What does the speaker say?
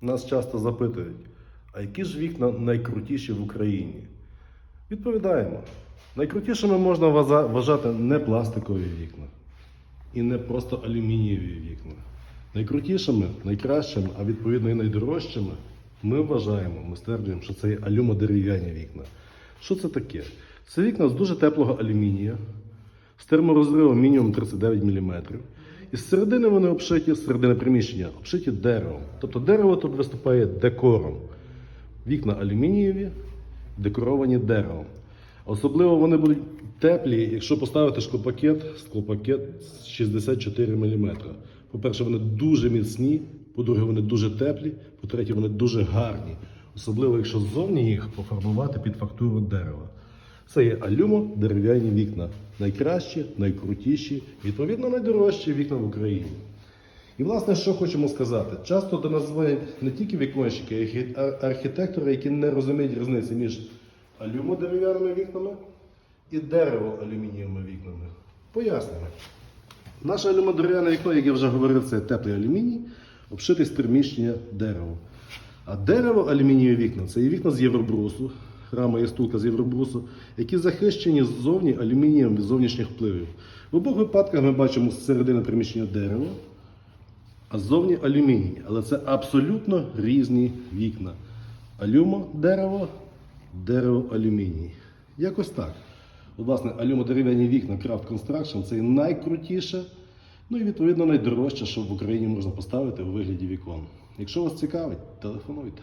Нас часто запитують, а які ж вікна найкрутіші в Україні? Відповідаємо: найкрутішими можна вважати не пластикові вікна і не просто алюмінієві вікна. Найкрутішими, найкращими, а відповідно і найдорожчими ми вважаємо, ми стверджуємо, що це є алюмодерев'яні вікна. Що це таке? Це вікна з дуже теплого алюмінія, з терморозривом мінімум 39 мм. І з середини вони обшиті, з середини приміщення, обшиті деревом. Тобто дерево тут виступає декором. Вікна алюмінієві, декоровані деревом. Особливо вони будуть теплі, якщо поставити шклопакет, склопакет 64 мм. По-перше, вони дуже міцні, по-друге, вони дуже теплі, по-третє, вони дуже гарні. Особливо, якщо ззовні їх пофарбувати під фактуру дерева. Це є алюмо дерев'яні вікна. Найкращі, найкрутіші, відповідно, найдорожчі вікна в Україні. І власне, що хочемо сказати? Часто до нас дзвонять не тільки віконщики, а й архітектори, які не розуміють різниці між алюмодерев'яними вікнами і дерево-алюмінієвими вікнами. Пояснюємо. Наше алюмодерев'яне вікно, як я вже говорив, це теплий алюміній, обшитий з приміщення дерево. А дерево алюмінієві вікна це є вікна з євробрусу, рама і стулка з євробрусу, які захищені ззовні алюмінієм від зовнішніх впливів. В обох випадках ми бачимо з середини приміщення дерево, а ззовні алюміній. Але це абсолютно різні вікна. Алюмо дерево, дерево алюміній. Якось так. От, власне, алюмодерев'яні вікна Craft Construction це найкрутіше, ну і відповідно найдорожче, що в Україні можна поставити у вигляді вікон. Якщо вас цікавить, телефонуйте.